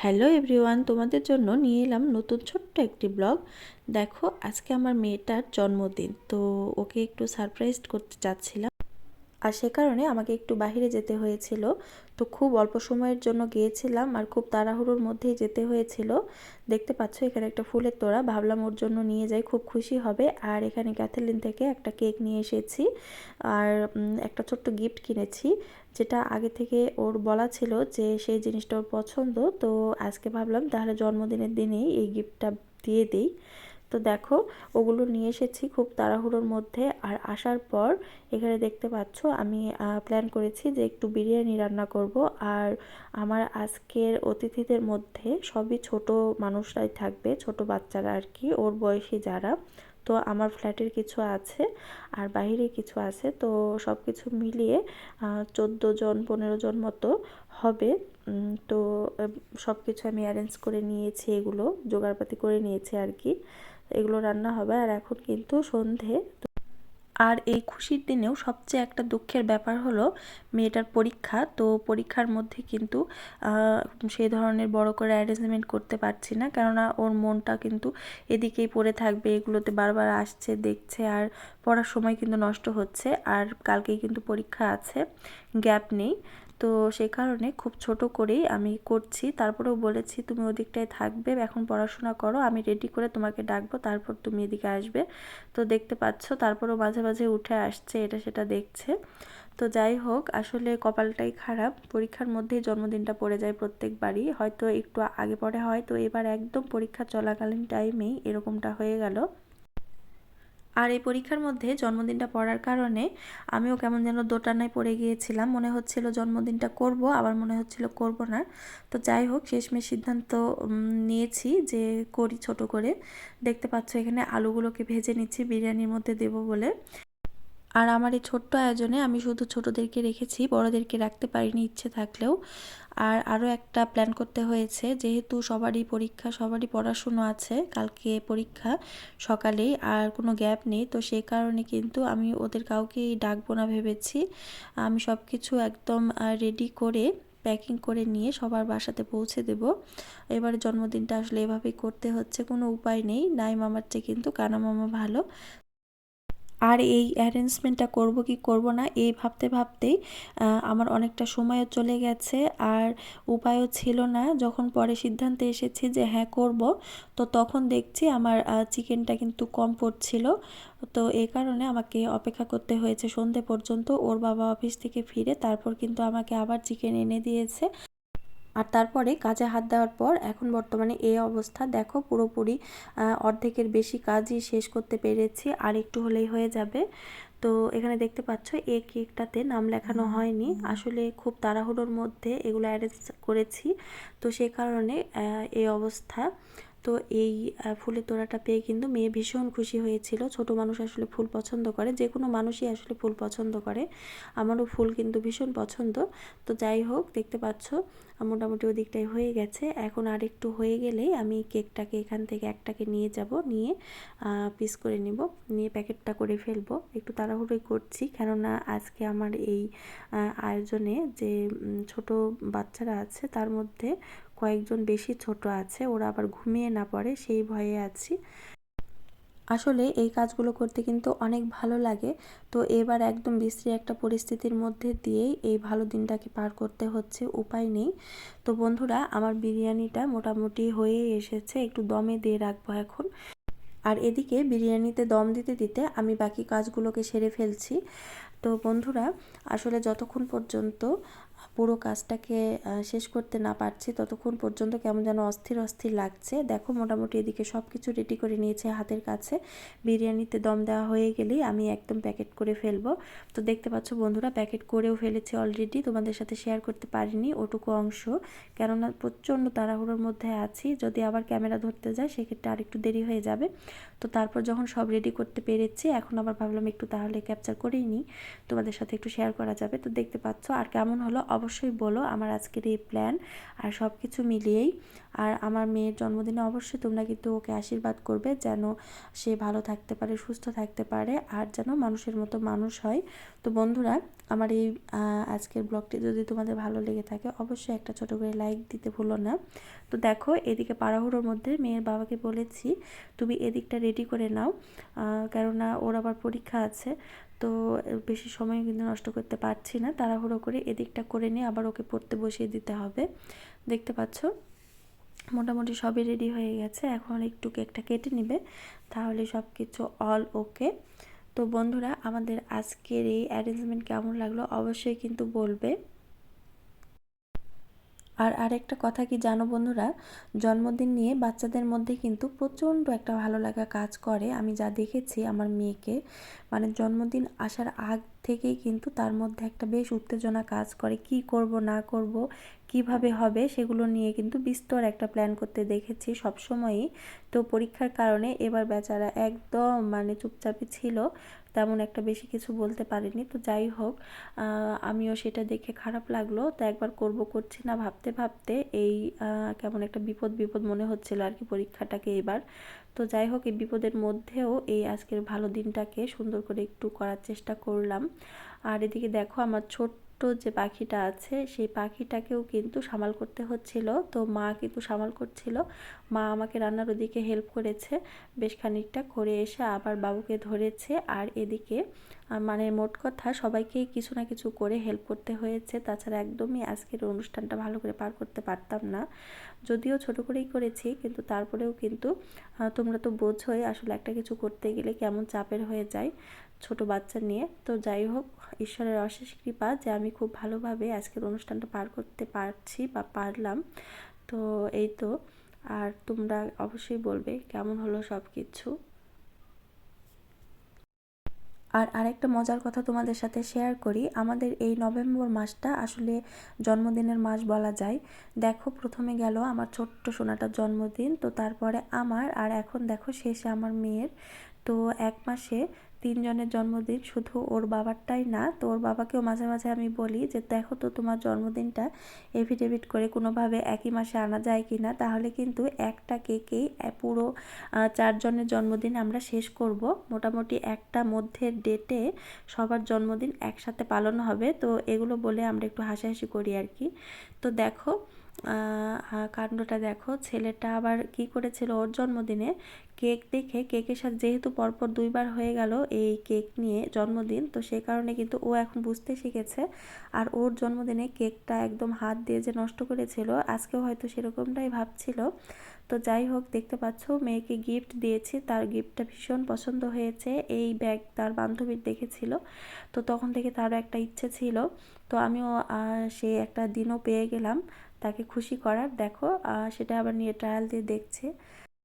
Hello everyone, তোমাদের জন্য নিয়ে এলাম নতুন ছোট্ট একটি ব্লগ। দেখো, আজকে আমার মেয়েটার জন্মদিন, তো ওকে একটু সারপ্রাইজ করতে চাচ্ছিলাম। আর সে কারণে আমাকে একটু বাহিরে যেতে হয়েছিল। তো খুব অল্প সময়ের জন্য গিয়েছিলাম আর খুব তাড়াহুড়োর মধ্যেই যেতে হয়েছিল। দেখতে পাচ্ছ, এখানে একটা ফুলের তোড়া। ভাবলাম ওর জন্য নিয়ে যাই, খুব খুশি হবে। আর এখানে ক্যাথেলিন থেকে একটা কেক নিয়ে এসেছি। আর একটা ছোট্ট গিফট কিনেছি, যেটা আগে থেকে ওর বলা ছিল যে সেই জিনিসটা ওর পছন্দ। তো আজকে ভাবলাম তাহলে জন্মদিনের দিনেই এই গিফটটা দিয়ে দিই। তো দেখো, ওগুলো নিয়ে এসেছি খুব তাড়াহুড়োর মধ্যে। আর আসার পর এখানে দেখতে পাচ্ছ, আমি প্ল্যান করেছি যে একটু বিরিয়ানি রান্না করব। আর আমার আজকের অতিথিদের মধ্যে সবই ছোট মানুষরাই থাকবে, ছোট বাচ্চারা আর কি, ওর বয়সী যারা। তো আমার ফ্ল্যাটের কিছু আছে আর বাইরে কিছু আছে। তো সব কিছু মিলিয়ে চোদ্দ জন, পনেরো জন মতো হবে। তো সব কিছু আমি অ্যারেঞ্জ করে নিয়েছি, এগুলো, জোগাড়পাতি করে নিয়েছি আর কি। এগুলো রান্না হবে আর এখন কিন্তু সন্ধে। আর এই খুশির দিনেও সবচেয়ে একটা দুঃখের ব্যাপার হলো মেয়েটার পরীক্ষা। তো পরীক্ষার মধ্যে কিন্তু সেই ধরনের বড় করে অ্যারেঞ্জমেন্ট করতে পারছি না। কেননা ওর মনটা কিন্তু এদিকেই পড়ে থাকবে, এগুলোতে বারবার আসছে, দেখছে আর পড়ার সময় কিন্তু নষ্ট হচ্ছে। আর কালকেই কিন্তু পরীক্ষা আছে, গ্যাপ নেই। তো সে কারণে খুব ছোট করেই আমি করছি। তারপরেও বলেছি, তুমি ওদিকটায় থাকবে, এখন পড়াশোনা করো, আমি রেডি করে তোমাকে ডাকবো, তারপর তুমি এদিকে আসবে। তো দেখতে পাচ্ছ, তারপরও মাঝে মাঝে উঠে আসছে, এটা সেটা দেখছে। তো যাই হোক, আসলে কপালটাই খারাপ। পরীক্ষার মধ্যেই জন্মদিনটা পড়ে যায় প্রত্যেকবারই। হয়তো একটু আগে পরে হয়, তো এবার একদম পরীক্ষা চলাকালীন টাইমেই এরকমটা হয়ে গেল। আর এই পরীক্ষার মধ্যে জন্মদিনটা পড়ার কারণে আমিও কেমন যেন দোটানায় পড়ে গিয়েছিলাম। মনে হচ্ছিল জন্মদিনটা করব, আবার মনে হচ্ছিল করব না। তো যাই হোক, শেষমেশ সিদ্ধান্ত নিয়েছি যে করি ছোট করে। দেখতে পাচ্ছ এখানে আলুগুলোকে ভেজে নিচ্ছি, বিরিয়ানির মধ্যে দেব বলে। আর আমার এই ছোট্ট আয়োজনে আমি শুধু ছোটদেরকে রেখেছি, বড়দেরকে রাখতে পারিনি ইচ্ছে থাকলেও। আর আরও একটা প্ল্যান করতে হয়েছে, যেহেতু সবারই পরীক্ষা, সবারই পড়াশুনো আছে, কালকে পরীক্ষা সকালেই আর কোনো গ্যাপ নেই, তো সেই কারণে কিন্তু আমি ওদের কাউকেই ডাকবো না ভেবেছি। আমি সব কিছু একদম রেডি করে প্যাকিং করে নিয়ে সবার বাসাতে পৌঁছে দেব। এবার জন্মদিনটা আসলে এভাবেই করতে হচ্ছে, কোনো উপায় নেই। নাই মামার চেয়ে কিন্তু কানা মামা ভালো। আর এই অ্যারেঞ্জমেন্টটা করব কি করব না, এই ভাবতে ভাবতেই আমার অনেকটা সময়ও চলে গেছে। আর উপায়ও ছিল না, যখন পরে সিদ্ধান্তে এসেছি যে হ্যাঁ করব, তো তখন দেখছি আমার চিকেনটা কিন্তু কম পড়ছিল। তো এই কারণে আমাকে অপেক্ষা করতে হয়েছে সন্ধে পর্যন্ত। ওর বাবা অফিস থেকে ফিরে তারপর কিন্তু আমাকে আবার চিকেন এনে দিয়েছে। আর তারপরে কাজে হাত দেওয়ার পর এখন বর্তমানে এই অবস্থা। দেখো পুরোপুরি অর্ধেকের বেশি কাজই শেষ করতে পেরেছি আর একটু হলেই হয়ে যাবে। তো এখানে দেখতে পাচ্ছ এ কেকটাতে নাম লেখানো হয়নি। আসলে খুব তাড়াহুড়োর মধ্যে এগুলো অ্যারেঞ্জ করেছি। তো সে কারণে এই অবস্থা। তো এই ফুলের তোড়াটা পেয়ে কিন্তু মেয়ে ভীষণ খুশি হয়েছিল। ছোট মানুষ আসলে ফুল পছন্দ করে যে কোনো মানুষই আসলে ফুল পছন্দ করে। আমারও ফুল কিন্তু ভীষণ পছন্দ। তো যাই হোক, দেখতে পাচ্ছ, মোটামুটি ওদিকটাই হয়ে গেছে। এখন আর একটু হয়ে গেলেই আমি কেকটাকে এখান থেকে একটাকে নিয়ে যাব, নিয়ে পিস করে নিব, নিয়ে প্যাকেটটা করে ফেলব। একটু তাড়াহুড়োই করছি, কেননা আজকে আমার এই আয়োজনে যে ছোট বাচ্চারা আছে, তার মধ্যে কয়েকজন বেশি ছোট আছে, ওরা আবার ঘুমিয়ে না পড়ে, সেই ভয়ে আছি। আসলে এই কাজগুলো করতে কিন্তু অনেক ভালো লাগে। তো এবার একদম বিশ্রী একটা পরিস্থিতির মধ্যে দিয়েই এই ভালো দিনটাকে পার করতে হচ্ছে, উপায় নেই। তো বন্ধুরা, আমার বিরিয়ানিটা মোটামুটি হয়ে এসেছে, একটু দমে দিয়ে রাখব এখন। আর এদিকে বিরিয়ানিতে দম দিতে দিতে আমি বাকি কাজগুলোকে সেরে ফেলছি। তো বন্ধুরা, আসলে যতক্ষণ পর্যন্ত পুরো কাজটাকে শেষ করতে না পারছি, ততক্ষণ পর্যন্ত কেমন যেন অস্থির অস্থির লাগছে। দেখো, মোটামুটি এদিকে সব কিছু রেডি করে নিয়েছে হাতের কাছে। বিরিয়ানিতে দম দেওয়া হয়ে গেলেই আমি একদম প্যাকেট করে ফেলব। তো দেখতে পাচ্ছ বন্ধুরা প্যাকেট করেও ফেলেছি অলরেডি তোমাদের সাথে শেয়ার করতে পারিনি ওটুকু অংশ। কেননা প্রচণ্ড তাড়াহুড়োর মধ্যে আছি, যদি আবার ক্যামেরা ধরতে যায় সেক্ষেত্রে আরেকটু দেরি হয়ে যাবে। তো তারপর যখন সব রেডি করতে পেরেছি, এখন আবার ভাবলাম একটু তাহলে ক্যাপচার করেই নিই। তোমাদের সাথে একটু শেয়ার করা যাবে। তো দেখতে পাচ্ছ আর কেমন হলো অবশ্যই বলো আমার আজকের এই প্ল্যান আর সব কিছু মিলিয়েই। আর আমার মেয়ের জন্মদিনে অবশ্যই তোমরা কিন্তু ওকে আশীর্বাদ করবে যেন সে ভালো থাকতে পারে, সুস্থ থাকতে পারে আর যেন মানুষের মতো মানুষ হয়। তো বন্ধুরা, আমার এই আজকের ব্লগটি যদি তোমাদের ভালো লেগে থাকে অবশ্যই একটা ছোট করে লাইক দিতে ভুলো না। তো দেখো, এদিকে পাড়াহুড়োর মধ্যে মেয়ের বাবাকে বলেছি, তুমি এদিকটা রেডি করে নাও। কেননা ওর আবার পরীক্ষা আছে। তো বেশি সময় কিন্তু নষ্ট করতে পারছি না। তাড়াহুড়ো করে এদিকটা করে নিয়ে আবার ওকে পড়তে বসিয়ে দিতে হবে। দেখতে পাচ্ছ? মোটামুটি সবই রেডি হয়ে গেছে। এখন একটু কেকটা কেটে নিবে। তাহলে সব কিছু অল ওকে তো বন্ধুরা, আমাদের আজকের এই অ্যারেঞ্জমেন্ট কেমন লাগল অবশ্যই কিন্তু বলবে। আর আরেকটা কথা কি জানো বন্ধুরা? জন্মদিন নিয়ে বাচ্চাদের মধ্যে কিন্তু প্রচণ্ড একটা ভালো লাগা কাজ করে। আমি যা দেখেছি আমার মেয়েকে। মানে জন্মদিন আসার আগ থেকেই কিন্তু তার মধ্যে একটা বেশ উত্তেজনা কাজ করে। কি করব, না করব, কীভাবে হবে সেগুলো নিয়ে কিন্তু বিস্তর একটা প্ল্যান করতে দেখেছি সবসময়ই। তো পরীক্ষার কারণে এবার বেচারা একদম মানে চুপচাপই ছিল, তেমন একটা বেশি কিছু বলতে পারিনি। তো যাই হোক আমিও সেটা দেখে খারাপ লাগল। তো একবার করব, করছি না ভাবতে ভাবতে এই কেমন একটা বিপদ বিপদ মনে হচ্ছিল আর কি পরীক্ষাটাকে এবার। তো যাই হোক, এই বিপদের মধ্যেও এই আজকের ভালো দিনটাকে সুন্দর করে একটু করার চেষ্টা করলাম। আর এদিকে দেখো আমার ছোট্ট যে পাখিটা আছে, সেই পাখিটাকেও কিন্তু সামাল করতে হচ্ছিল। তো মা কিন্তু সামাল করছিল। মা আমাকে রান্নার ওদিকে হেল্প করেছে, বেশ খানিকটা করে এসে আবার বাবুকে ধরেছে। আর এদিকে মানে মোট কথা সবাইকেই কিছু না কিছু করে হেল্প করতে হয়েছে। তাছাড়া একদমই আজকের অনুষ্ঠানটা ভালো করে পার করতে পারতাম না। যদিও ছোট করেই করেছি, কিন্তু তারপরেও কিন্তু তোমরা তো বোঝোই আসলে একটা কিছু করতে গেলে কেমন চাপের হয়ে যায়। ছোট বাচ্চা নিয়ে। তো যাই হোক, ঈশ্বরের অশেষ কৃপা যে আমি খুব ভালোভাবে আজকের অনুষ্ঠানটা পার করতে পারছি বা পারলাম। তো এই তো, আর তোমরা অবশ্যই বলবে কেমন হলো সব কিছু আর আরেকটা মজার কথা তোমাদের সাথে শেয়ার করি, আমাদের এই নভেম্বর মাসটা আসলে জন্মদিনের মাস বলা যায়। দেখো, প্রথমে গেল আমার ছোট্ট সোনাটার জন্মদিন, তো তারপরে আমার, আর এখন দেখো শেষে আমার মেয়ের। তো এক মাসে তিনজনের জন্মদিন শুধু ওর বাবারটাই না, তো ওর বাবাকেও মাঝে মাঝে আমি বলি যে, দেখো তো তোমার জন্মদিনটা এভিডেভিট করে কোনোভাবে একই মাসে আনা যায় কি না তাহলে কিন্তু একটা কেকেই পুরো চারজনের জন্মদিন আমরা শেষ করব। মোটামুটি একটা মধ্যের ডেটে সবার জন্মদিন একসাথে পালন হবে। তো এগুলো বলে আমরা একটু হাসাহাসি করি আর কি। তো দেখো কাণ্ডটা দেখো। ছেলেটা আবার কি করেছিল? ওর জন্মদিনে কেক দেখে, কেকের সাথে যেহেতু পরপর দুইবার হয়ে গেল এই কেক নিয়ে জন্মদিন, তো সে কারণে কিন্তু ও এখন বুঝতে শিখেছে। আর ওর জন্মদিনে কেকটা একদম হাত দিয়ে যে নষ্ট করেছিল, আজকেও হয়তো সেরকমটাই ভাবছিল। তো যাই হোক, দেখতে পাচ্ছ, মেয়েকে গিফট দিয়েছি, তার গিফটটা ভীষণ পছন্দ হয়েছে। এই ব্যাগ তার বান্ধবীর দেখেছিল, তো তখন থেকে তারও একটা ইচ্ছে ছিল। তো আমিও সে একটা দিনও পেয়ে গেলাম। তাকে খুশি করার দেখো সেটা আবার নিয়ে ট্রায়াল দিয়ে দেখছে।